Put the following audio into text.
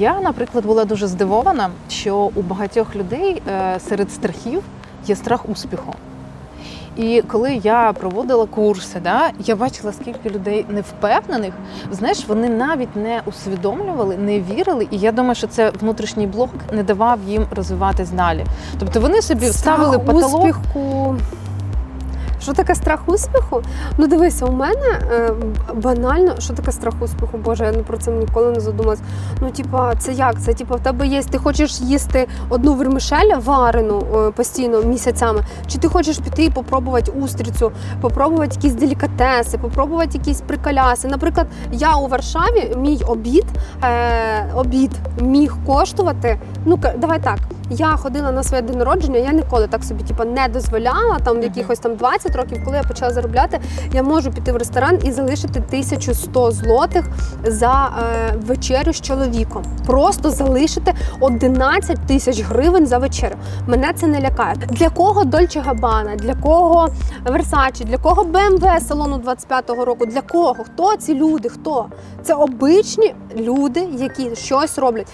Я, наприклад, була дуже здивована, що у багатьох людей е, серед страхів є страх успіху. І коли я проводила курси, да, я бачила, скільки людей невпевнених, знаєш, вони навіть не усвідомлювали, не вірили. І я думаю, що це внутрішній блок не давав їм розвиватись далі. Тобто вони собі ставили Страх потолок. успіху. Що таке страх успіху? Ну дивися, у мене е, банально, що таке страх успіху? Боже, я про це ніколи не задумалась. Ну, типа, це як? Це типа в тебе є, ти хочеш їсти одну вермишель варену е, постійно місяцями, чи ти хочеш піти і попробувати устрицю, попробувати якісь делікатеси, попробувати якісь приколяси. Наприклад, я у Варшаві, мій обід, е, обід міг коштувати. Ну давай так. Я ходила на своє день народження, я ніколи так собі типу, не дозволяла там Мгм. якихось там 20 років, коли я почала заробляти, я можу піти в ресторан і залишити 1100 злотих за е, вечерю з чоловіком. Просто залишити 11 тисяч гривень за вечерю. Мене це не лякає. Для кого Дольче Габана, для кого Версачі, для кого БМВ салону 25-го року? Для кого? Хто ці люди? Хто? Це обичні люди, які щось роблять.